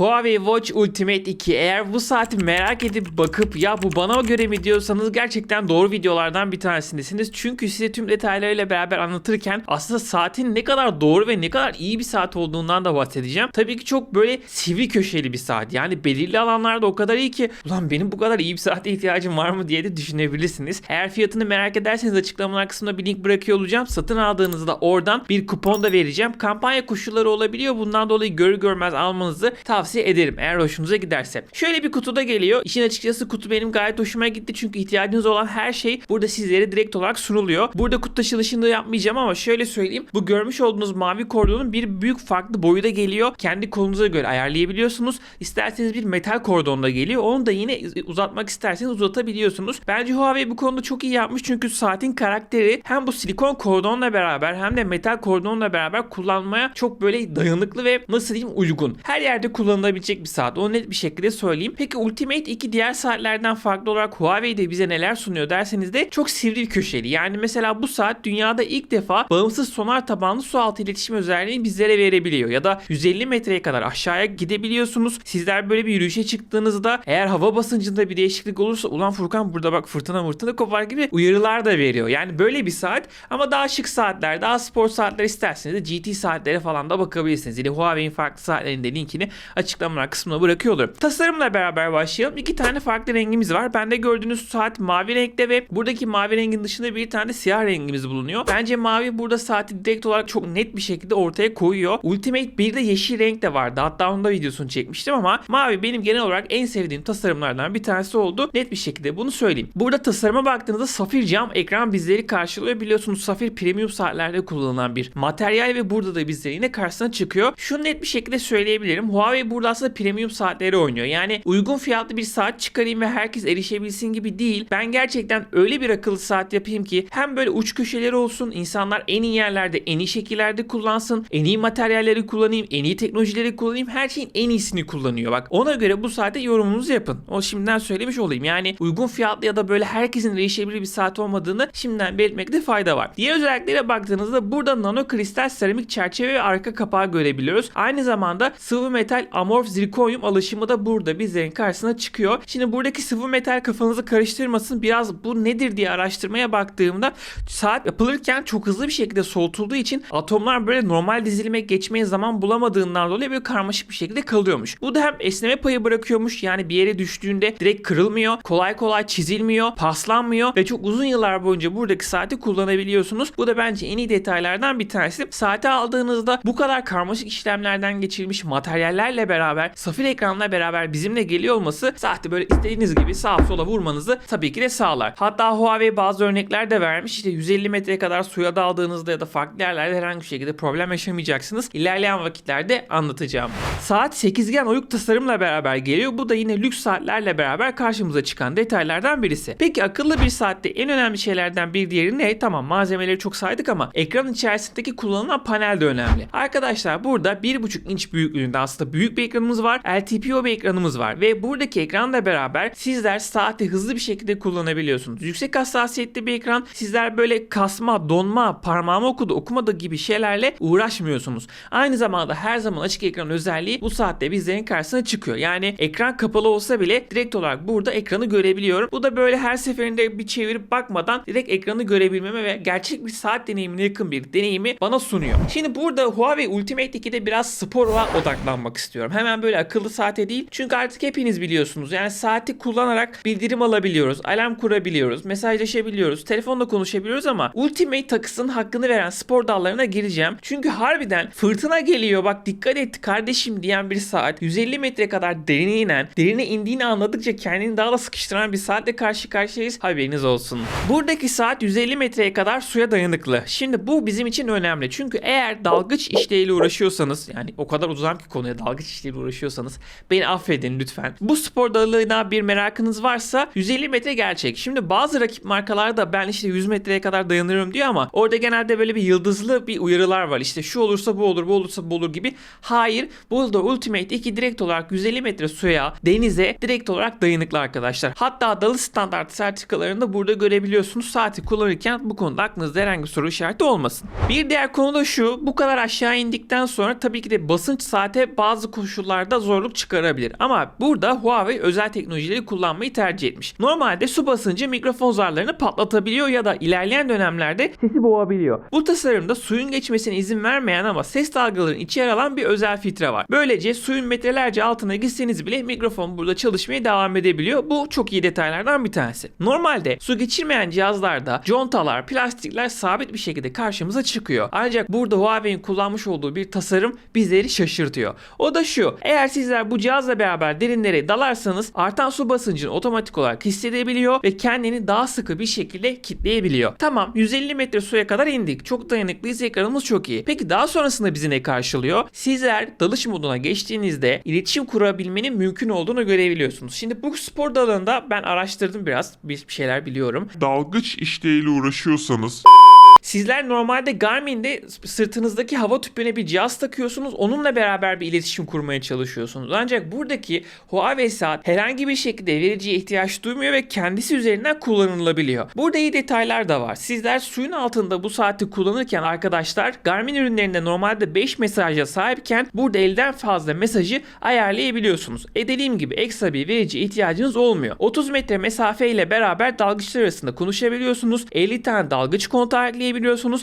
Huawei Watch Ultimate 2 eğer bu saati merak edip bakıp ya bu bana göre mi diyorsanız gerçekten doğru videolardan bir tanesindesiniz. Çünkü size tüm detaylarıyla beraber anlatırken aslında saatin ne kadar doğru ve ne kadar iyi bir saat olduğundan da bahsedeceğim. Tabii ki çok böyle sivri köşeli bir saat. Yani belirli alanlarda o kadar iyi ki ulan benim bu kadar iyi bir saate ihtiyacım var mı diye de düşünebilirsiniz. Eğer fiyatını merak ederseniz açıklamalar kısmına bir link bırakıyor olacağım. Satın aldığınızda oradan bir kupon da vereceğim. Kampanya koşulları olabiliyor. Bundan dolayı görür görmez almanızı tavsiye ederim eğer hoşunuza giderse. Şöyle bir kutuda geliyor. İşin açıkçası kutu benim gayet hoşuma gitti çünkü ihtiyacınız olan her şey burada sizlere direkt olarak sunuluyor. Burada kutu açılışını da yapmayacağım ama şöyle söyleyeyim. Bu görmüş olduğunuz mavi kordonun bir büyük farklı boyu da geliyor. Kendi kolunuza göre ayarlayabiliyorsunuz. İsterseniz bir metal kordon da geliyor. Onu da yine uzatmak isterseniz uzatabiliyorsunuz. Bence Huawei bu konuda çok iyi yapmış çünkü saatin karakteri hem bu silikon kordonla beraber hem de metal kordonla beraber kullanmaya çok böyle dayanıklı ve nasıl diyeyim uygun. Her yerde kullanılabilecek bir saat. Onu net bir şekilde söyleyeyim. Peki Ultimate 2 diğer saatlerden farklı olarak Huawei de bize neler sunuyor derseniz de çok sivri bir köşeli. Yani mesela bu saat dünyada ilk defa bağımsız sonar tabanlı su altı iletişim özelliğini bizlere verebiliyor. Ya da 150 metreye kadar aşağıya gidebiliyorsunuz. Sizler böyle bir yürüyüşe çıktığınızda eğer hava basıncında bir değişiklik olursa ulan Furkan burada bak fırtına fırtına kopar gibi uyarılar da veriyor. Yani böyle bir saat ama daha şık saatler, daha spor saatler isterseniz de GT saatlere falan da bakabilirsiniz. Yine Huawei'in farklı saatlerinin de linkini açıklamalar kısmına bırakıyor olurum. Tasarımla beraber başlayalım. İki tane farklı rengimiz var. Bende gördüğünüz saat mavi renkte ve buradaki mavi rengin dışında bir tane siyah rengimiz bulunuyor. Bence mavi burada saati direkt olarak çok net bir şekilde ortaya koyuyor. Ultimate 1'de yeşil renk de vardı. Hatta onda videosunu çekmiştim ama mavi benim genel olarak en sevdiğim tasarımlardan bir tanesi oldu. Net bir şekilde bunu söyleyeyim. Burada tasarıma baktığınızda safir cam ekran bizleri karşılıyor. Biliyorsunuz safir premium saatlerde kullanılan bir materyal ve burada da bizlerin yine karşısına çıkıyor. Şunu net bir şekilde söyleyebilirim. Huawei burada aslında premium saatleri oynuyor. Yani uygun fiyatlı bir saat çıkarayım ve herkes erişebilsin gibi değil. Ben gerçekten öyle bir akıllı saat yapayım ki hem böyle uç köşeleri olsun, insanlar en iyi yerlerde, en iyi şekillerde kullansın, en iyi materyalleri kullanayım, en iyi teknolojileri kullanayım, her şeyin en iyisini kullanıyor. Bak ona göre bu saate yorumunuzu yapın. O şimdiden söylemiş olayım. Yani uygun fiyatlı ya da böyle herkesin erişebilir bir saat olmadığını şimdiden belirtmekte fayda var. Diğer özelliklere baktığınızda burada nano kristal seramik çerçeve ve arka kapağı görebiliyoruz. Aynı zamanda sıvı metal amorf zirkonyum alışımı da burada bizlerin karşısına çıkıyor. Şimdi buradaki sıvı metal kafanızı karıştırmasın. Biraz bu nedir diye araştırmaya baktığımda saat yapılırken çok hızlı bir şekilde soğutulduğu için atomlar böyle normal dizilime geçmeye zaman bulamadığından dolayı böyle karmaşık bir şekilde kalıyormuş. Bu da hem esneme payı bırakıyormuş yani bir yere düştüğünde direkt kırılmıyor. Kolay kolay çizilmiyor, paslanmıyor ve çok uzun yıllar boyunca buradaki saati kullanabiliyorsunuz. Bu da bence en iyi detaylardan bir tanesi. Saati aldığınızda bu kadar karmaşık işlemlerden geçirilmiş materyallerle beraber safir ekranla beraber bizimle geliyor olması saati böyle istediğiniz gibi sağa sola vurmanızı tabii ki de sağlar. Hatta Huawei bazı örnekler de vermiş. İşte 150 metreye kadar suya daldığınızda ya da farklı yerlerde herhangi bir şekilde problem yaşamayacaksınız. İlerleyen vakitlerde anlatacağım. Saat 8gen oyuk tasarımla beraber geliyor. Bu da yine lüks saatlerle beraber karşımıza çıkan detaylardan birisi. Peki akıllı bir saatte en önemli şeylerden bir diğeri ne? Tamam malzemeleri çok saydık ama ekran içerisindeki kullanılan panel de önemli. Arkadaşlar burada 1.5 inç büyüklüğünde aslında büyük bir ekranımız var. LTPO bir ekranımız var ve buradaki ekranla beraber sizler saati hızlı bir şekilde kullanabiliyorsunuz. Yüksek hassasiyetli bir ekran. Sizler böyle kasma, donma, parmağımı okudu, okumadı gibi şeylerle uğraşmıyorsunuz. Aynı zamanda her zaman açık ekran özelliği bu saatte bizlerin karşısına çıkıyor. Yani ekran kapalı olsa bile direkt olarak burada ekranı görebiliyorum. Bu da böyle her seferinde bir çevirip bakmadan direkt ekranı görebilmeme ve gerçek bir saat deneyimine yakın bir deneyimi bana sunuyor. Şimdi burada Huawei Ultimate 2'de biraz spora odaklanmak istiyorum. Hemen böyle akıllı saate değil. Çünkü artık hepiniz biliyorsunuz. Yani saati kullanarak bildirim alabiliyoruz, alarm kurabiliyoruz, mesajlaşabiliyoruz, telefonla konuşabiliyoruz ama Ultimate takısının hakkını veren spor dallarına gireceğim. Çünkü harbiden fırtına geliyor bak dikkat et kardeşim diyen bir saat 150 metre kadar derine inen, derine indiğini anladıkça kendini daha da sıkıştıran bir saatle karşı karşıyayız. Haberiniz olsun. Buradaki saat 150 metreye kadar suya dayanıklı. Şimdi bu bizim için önemli. Çünkü eğer dalgıç işleriyle uğraşıyorsanız yani o kadar uzam ki konuya dalgıç işleriyle uğraşıyorsanız beni affedin lütfen. Bu spor dalına bir merakınız varsa 150 metre gerçek. Şimdi bazı rakip markalarda ben işte 100 metreye kadar dayanırım diyor ama orada genelde böyle bir yıldızlı bir uyarılar var. İşte şu olursa bu olur, bu olursa bu olur gibi. Hayır. Burada Ultimate 2 direkt olarak 150 metre suya, denize direkt olarak dayanıklı arkadaşlar. Hatta dalı standart sertifikalarını da burada görebiliyorsunuz. Saati kullanırken bu konuda aklınızda herhangi bir soru işareti olmasın. Bir diğer konu da şu. Bu kadar aşağı indikten sonra tabii ki de basınç saate bazı koşullar koşullarda zorluk çıkarabilir. Ama burada Huawei özel teknolojileri kullanmayı tercih etmiş. Normalde su basıncı mikrofon zarlarını patlatabiliyor ya da ilerleyen dönemlerde sesi boğabiliyor. Bu tasarımda suyun geçmesine izin vermeyen ama ses dalgalarının içi yer alan bir özel filtre var. Böylece suyun metrelerce altına gitseniz bile mikrofon burada çalışmaya devam edebiliyor. Bu çok iyi detaylardan bir tanesi. Normalde su geçirmeyen cihazlarda contalar, plastikler sabit bir şekilde karşımıza çıkıyor. Ancak burada Huawei'in kullanmış olduğu bir tasarım bizleri şaşırtıyor. O da şu. Eğer sizler bu cihazla beraber derinlere dalarsanız artan su basıncını otomatik olarak hissedebiliyor ve kendini daha sıkı bir şekilde kitleyebiliyor. Tamam 150 metre suya kadar indik. Çok dayanıklıyız ekranımız çok iyi. Peki daha sonrasında bizi ne karşılıyor? Sizler dalış moduna geçtiğinizde iletişim kurabilmenin mümkün olduğunu görebiliyorsunuz. Şimdi bu spor dalında ben araştırdım biraz. Bir şeyler biliyorum. Dalgıç işleriyle uğraşıyorsanız Sizler normalde Garmin'de sırtınızdaki hava tüpüne bir cihaz takıyorsunuz. Onunla beraber bir iletişim kurmaya çalışıyorsunuz. Ancak buradaki Huawei saat herhangi bir şekilde vericiye ihtiyaç duymuyor ve kendisi üzerinden kullanılabiliyor. Burada iyi detaylar da var. Sizler suyun altında bu saati kullanırken arkadaşlar Garmin ürünlerinde normalde 5 mesaja sahipken burada elden fazla mesajı ayarlayabiliyorsunuz. E dediğim gibi ekstra bir verici ihtiyacınız olmuyor. 30 metre mesafe ile beraber dalgıçlar arasında konuşabiliyorsunuz. 50 tane dalgıç kontağı ekleyebiliyorsunuz.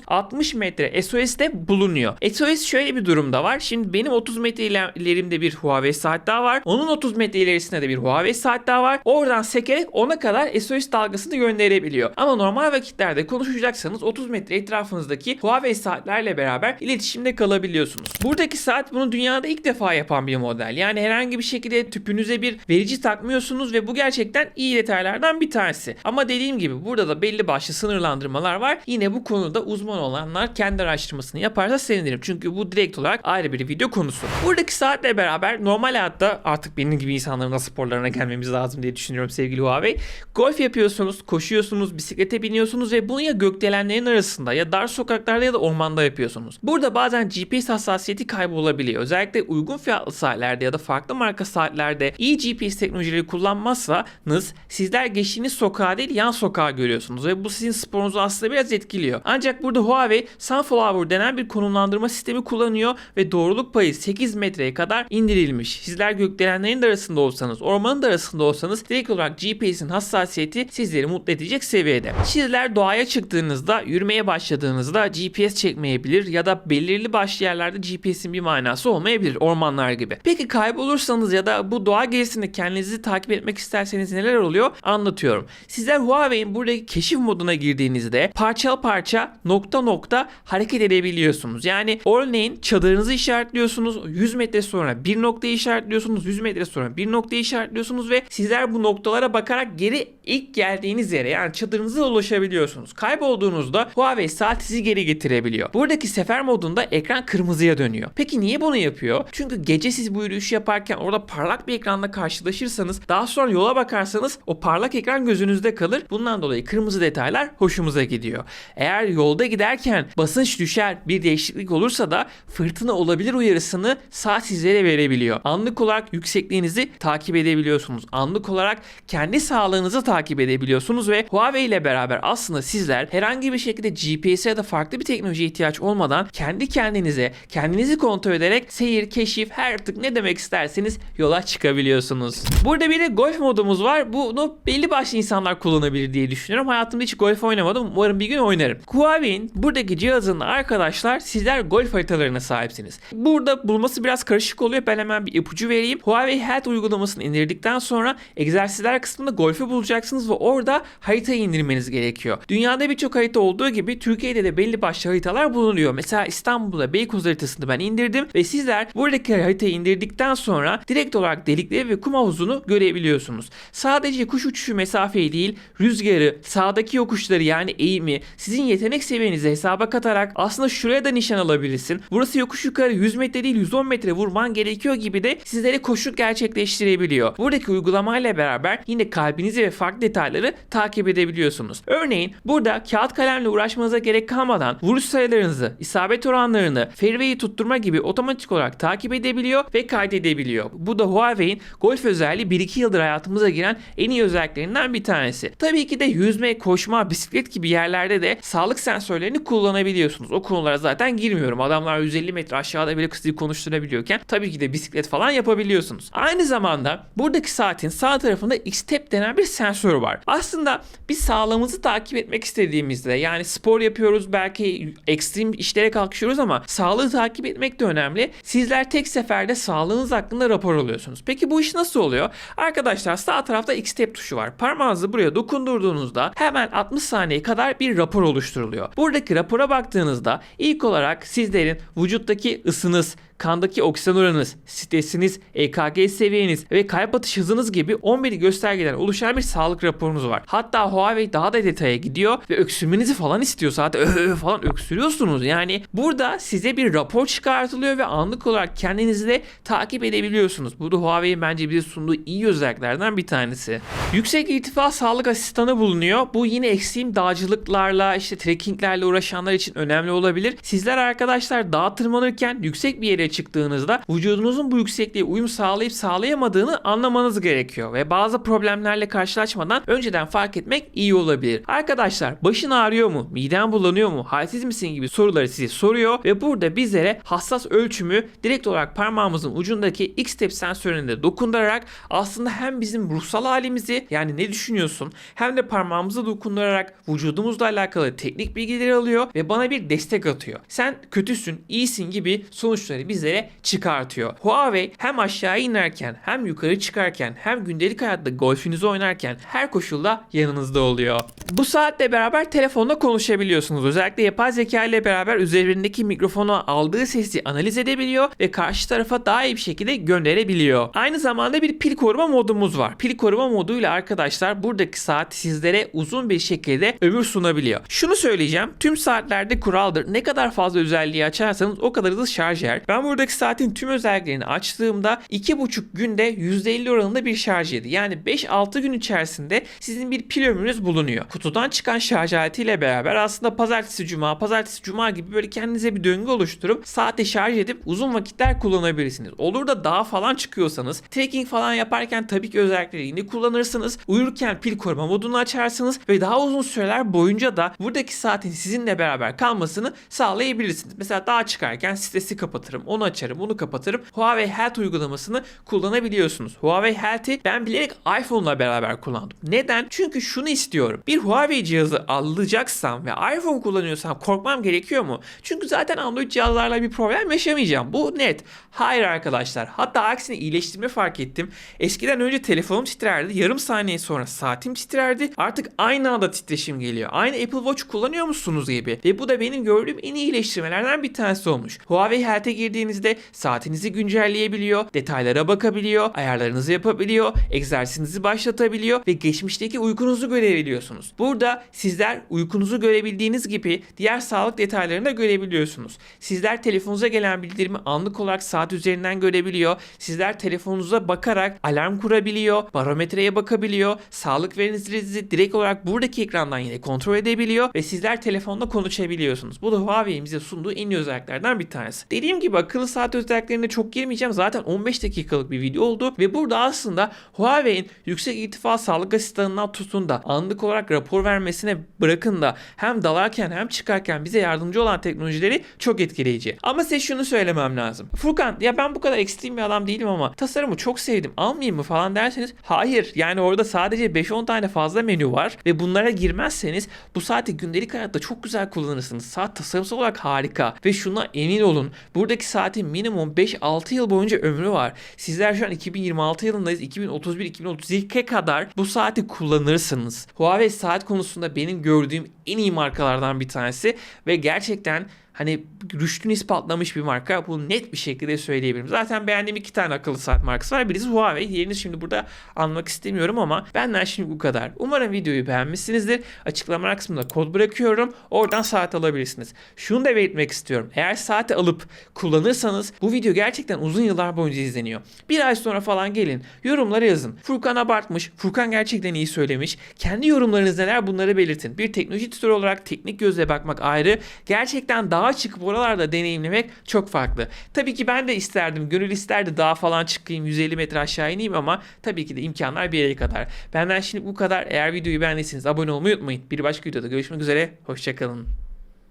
60 metre SOS de bulunuyor. SOS şöyle bir durumda var. Şimdi benim 30 metre iler- ilerimde bir Huawei saat daha var. Onun 30 metre ilerisinde de bir Huawei saat daha var. Oradan sekerek ona kadar SOS dalgasını gönderebiliyor. Ama normal vakitlerde konuşacaksanız 30 metre etrafınızdaki Huawei saatlerle beraber iletişimde kalabiliyorsunuz. Buradaki saat bunu dünyada ilk defa yapan bir model. Yani herhangi bir şekilde tüpünüze bir verici takmıyorsunuz ve bu gerçekten iyi detaylardan bir tanesi. Ama dediğim gibi burada da belli başlı sınırlandırmalar var. Yine bu konuda uzman olanlar kendi araştırmasını yaparsa sevinirim. Çünkü bu direkt olarak ayrı bir video konusu. Buradaki saatle beraber normal hayatta artık benim gibi insanların da sporlarına gelmemiz lazım diye düşünüyorum sevgili Huawei. Golf yapıyorsunuz, koşuyorsunuz, bisiklete biniyorsunuz ve bunu ya gökdelenlerin arasında ya dar sokaklarda ya da ormanda yapıyorsunuz. Burada bazen GPS hassasiyeti kaybolabiliyor. Özellikle uygun fiyatlı saatlerde ya da farklı marka saatlerde iyi GPS teknolojileri kullanmazsanız sizler geçtiğiniz sokağı değil yan sokağı görüyorsunuz ve bu sizin sporunuzu aslında biraz etkiliyor. Ancak burada Huawei Sunflower denen bir konumlandırma sistemi kullanıyor ve doğruluk payı 8 metreye kadar indirilmiş. Sizler gökdelenlerin de arasında olsanız, ormanın da arasında olsanız direkt olarak GPS'in hassasiyeti sizleri mutlu edecek seviyede. Sizler doğaya çıktığınızda, yürümeye başladığınızda GPS çekmeyebilir ya da belirli başlı yerlerde GPS'in bir manası olmayabilir ormanlar gibi. Peki kaybolursanız ya da bu doğa gezisinde kendinizi takip etmek isterseniz neler oluyor? Anlatıyorum. Sizler Huawei'in buradaki keşif moduna girdiğinizde parça parça nokta nokta hareket edebiliyorsunuz. Yani örneğin çadırınızı işaretliyorsunuz. 100 metre sonra bir noktayı işaretliyorsunuz. 100 metre sonra bir noktayı işaretliyorsunuz ve sizler bu noktalara bakarak geri ilk geldiğiniz yere yani çadırınıza ulaşabiliyorsunuz. Kaybolduğunuzda Huawei saat sizi geri getirebiliyor. Buradaki sefer modunda ekran kırmızıya dönüyor. Peki niye bunu yapıyor? Çünkü gece siz bu yürüyüşü yaparken orada parlak bir ekranla karşılaşırsanız daha sonra yola bakarsanız o parlak ekran gözünüzde kalır. Bundan dolayı kırmızı detaylar hoşumuza gidiyor. Eğer yolda giderken basınç düşer bir değişiklik olursa da fırtına olabilir uyarısını saat sizlere verebiliyor. Anlık olarak yüksekliğinizi takip edebiliyorsunuz. Anlık olarak kendi sağlığınızı takip edebiliyorsunuz ve Huawei ile beraber aslında sizler herhangi bir şekilde GPS'e ya da farklı bir teknolojiye ihtiyaç olmadan kendi kendinize kendinizi kontrol ederek seyir, keşif her artık ne demek isterseniz yola çıkabiliyorsunuz. Burada bir de golf modumuz var. Bunu belli başlı insanlar kullanabilir diye düşünüyorum. Hayatımda hiç golf oynamadım. Umarım bir gün oynarım. Huawei'in buradaki cihazında arkadaşlar sizler golf haritalarına sahipsiniz. Burada bulması biraz karışık oluyor. Ben hemen bir ipucu vereyim. Huawei Health uygulamasını indirdikten sonra egzersizler kısmında golfü bulacaksınız ve orada haritayı indirmeniz gerekiyor. Dünyada birçok harita olduğu gibi Türkiye'de de belli başlı haritalar bulunuyor. Mesela İstanbul'da Beykoz haritasını ben indirdim ve sizler buradaki haritayı indirdikten sonra direkt olarak delikleri ve kum havuzunu görebiliyorsunuz. Sadece kuş uçuşu mesafeyi değil, rüzgarı, sağdaki yokuşları yani eğimi, sizin yetenek seviyenizi hesaba katarak aslında şuraya da nişan alabilirsin. Burası yokuş yukarı 100 metre değil 110 metre vurman gerekiyor gibi de sizlere koşu gerçekleştirebiliyor. Buradaki uygulamayla beraber yine kalbinizi ve farklı detayları takip edebiliyorsunuz. Örneğin burada kağıt kalemle uğraşmanıza gerek kalmadan vuruş sayılarınızı, isabet oranlarını, fairway'i tutturma gibi otomatik olarak takip edebiliyor ve kaydedebiliyor. Bu da Huawei'in golf özelliği 1-2 yıldır hayatımıza giren en iyi özelliklerinden bir tanesi. Tabii ki de yüzme, koşma, bisiklet gibi yerlerde de sağlık sağlık sensörlerini kullanabiliyorsunuz. O konulara zaten girmiyorum. Adamlar 150 metre aşağıda bile kızıyı konuşturabiliyorken tabii ki de bisiklet falan yapabiliyorsunuz. Aynı zamanda buradaki saatin sağ tarafında X-Step denen bir sensör var. Aslında biz sağlığımızı takip etmek istediğimizde yani spor yapıyoruz belki ekstrem işlere kalkışıyoruz ama sağlığı takip etmek de önemli. Sizler tek seferde sağlığınız hakkında rapor alıyorsunuz. Peki bu iş nasıl oluyor? Arkadaşlar sağ tarafta X-Step tuşu var. Parmağınızı buraya dokundurduğunuzda hemen 60 saniye kadar bir rapor oluşturuluyor. Buradaki rapora baktığınızda ilk olarak sizlerin vücuttaki ısınız, kandaki oksijen oranınız, stresiniz, EKG seviyeniz ve kalp atış hızınız gibi 11 göstergeden oluşan bir sağlık raporunuz var. Hatta Huawei daha da detaya gidiyor ve öksürmenizi falan istiyor. Zaten ö, ö falan öksürüyorsunuz. Yani burada size bir rapor çıkartılıyor ve anlık olarak kendinizi de takip edebiliyorsunuz. Bu da Huawei'in bence bize sunduğu iyi özelliklerden bir tanesi. Yüksek irtifa sağlık asistanı bulunuyor. Bu yine ekstrem dağcılıklarla işte trekkinglerle uğraşanlar için önemli olabilir. Sizler arkadaşlar dağa tırmanırken yüksek bir yere çıktığınızda vücudunuzun bu yüksekliğe uyum sağlayıp sağlayamadığını anlamanız gerekiyor ve bazı problemlerle karşılaşmadan önceden fark etmek iyi olabilir. Arkadaşlar başın ağrıyor mu? Miden bulanıyor mu? Halsiz misin gibi soruları size soruyor ve burada bizlere hassas ölçümü direkt olarak parmağımızın ucundaki X-Step sensöründe dokundurarak aslında hem bizim ruhsal halimizi yani ne düşünüyorsun hem de parmağımıza dokundurarak vücudumuzla alakalı teknik bilgileri alıyor ve bana bir destek atıyor. Sen kötüsün, iyisin gibi sonuçları bizlere çıkartıyor. Huawei hem aşağı inerken hem yukarı çıkarken hem gündelik hayatta golfünüzü oynarken her koşulda yanınızda oluyor. Bu saatle beraber telefonla konuşabiliyorsunuz. Özellikle yapay zeka ile beraber üzerindeki mikrofonu aldığı sesi analiz edebiliyor ve karşı tarafa daha iyi bir şekilde gönderebiliyor. Aynı zamanda bir pil koruma modumuz var. Pil koruma moduyla arkadaşlar buradaki saat sizlere uzun bir şekilde ömür sunabiliyor. Şunu söyleyeceğim. Tüm saatlerde kuraldır. Ne kadar fazla özelliği açarsanız o kadar hızlı şarj yer. Ben buradaki saatin tüm özelliklerini açtığımda 2,5 günde %50 oranında bir şarj yedi. Yani 5-6 gün içerisinde sizin bir pil ömrünüz bulunuyor. Kutudan çıkan şarj aletiyle beraber aslında pazartesi cuma, pazartesi cuma gibi böyle kendinize bir döngü oluşturup saati şarj edip uzun vakitler kullanabilirsiniz. Olur da dağa falan çıkıyorsanız trekking falan yaparken tabii ki özelliklerini kullanırsınız. Uyurken pil koruma modunu açarsınız ve daha uzun süreler boyunca da buradaki saatin sizinle beraber kalmasını sağlayabilirsiniz. Mesela dağa çıkarken stresi kapatırım, onu açarım, bunu kapatırım. Huawei Health uygulamasını kullanabiliyorsunuz. Huawei Health'i ben bilerek iPhone'la beraber kullandım. Neden? Çünkü şunu istiyorum. Bir Huawei cihazı alacaksam ve iPhone kullanıyorsam korkmam gerekiyor mu? Çünkü zaten Android cihazlarla bir problem yaşamayacağım. Bu net. Hayır arkadaşlar. Hatta aksine iyileştirme fark ettim. Eskiden önce telefonum titrerdi. Yarım saniye sonra saatim titrerdi. Artık aynı anda titreşim geliyor. Aynı Apple Watch kullanıyor musunuz gibi. Ve bu da benim gördüğüm en iyi iyileştirmelerden bir tanesi olmuş. Huawei Health'e girdiğinizde saatinizi güncelleyebiliyor, detaylara bakabiliyor, ayarlarınızı yapabiliyor, egzersizinizi başlatabiliyor ve geçmişteki uykunuzu görebiliyorsunuz. Burada sizler uykunuzu görebildiğiniz gibi diğer sağlık detaylarını da görebiliyorsunuz. Sizler telefonunuza gelen bildirimi anlık olarak saat üzerinden görebiliyor. Sizler telefonunuza bakarak alarm kurabiliyor, barometreye bakabiliyor, sağlık verinizi direkt olarak buradaki ekrandan yine kontrol edebiliyor ve sizler telefonda konuşabiliyorsunuz. Bu da Huawei'in bize sunduğu en iyi özelliklerden bir tanesi. Dediğim gibi akıllı saat özelliklerine çok girmeyeceğim. Zaten 15 dakikalık bir video oldu ve burada aslında Huawei'in yüksek irtifa sağlık asistanından tutun da anlık olarak rapor vermesine bırakın da hem dalarken hem çıkarken bize yardımcı olan teknolojileri çok etkileyici. Ama size şunu söylemem lazım. Furkan ya ben bu kadar ekstrem bir adam değilim ama tasarımı çok sevdim almayayım mı falan derseniz hayır yani orada sadece 5-10 tane fazla menü var ve bunlara girmezseniz bu saati gündelik hayatta çok güzel kullanırsınız. Saat tasarımsal olarak harika ve şuna emin olun buradaki saatin minimum 5-6 yıl boyunca ömrü var. Sizler şu an 2026 yılındayız. 2031-2032'ye kadar bu saati kullanırsınız. Huawei saat konusunda benim gördüğüm en iyi markalardan bir tanesi ve gerçekten hani rüştünü ispatlamış bir marka. Bunu net bir şekilde söyleyebilirim. Zaten beğendiğim iki tane akıllı saat markası var. Birisi Huawei. Diğerini şimdi burada anmak istemiyorum ama benden şimdi bu kadar. Umarım videoyu beğenmişsinizdir. Açıklama kısmında kod bırakıyorum. Oradan saat alabilirsiniz. Şunu da belirtmek istiyorum. Eğer saati alıp kullanırsanız bu video gerçekten uzun yıllar boyunca izleniyor. Bir ay sonra falan gelin. Yorumlara yazın. Furkan abartmış. Furkan gerçekten iyi söylemiş. Kendi yorumlarınız neler bunları belirtin. Bir teknoloji editör olarak teknik gözle bakmak ayrı. Gerçekten dağa çıkıp oralarda deneyimlemek çok farklı. Tabii ki ben de isterdim. Gönül isterdi dağa falan çıkayım 150 metre aşağı ineyim ama tabii ki de imkanlar bir yere kadar. Benden şimdi bu kadar. Eğer videoyu beğendiyseniz abone olmayı unutmayın. Bir başka videoda görüşmek üzere. Hoşçakalın.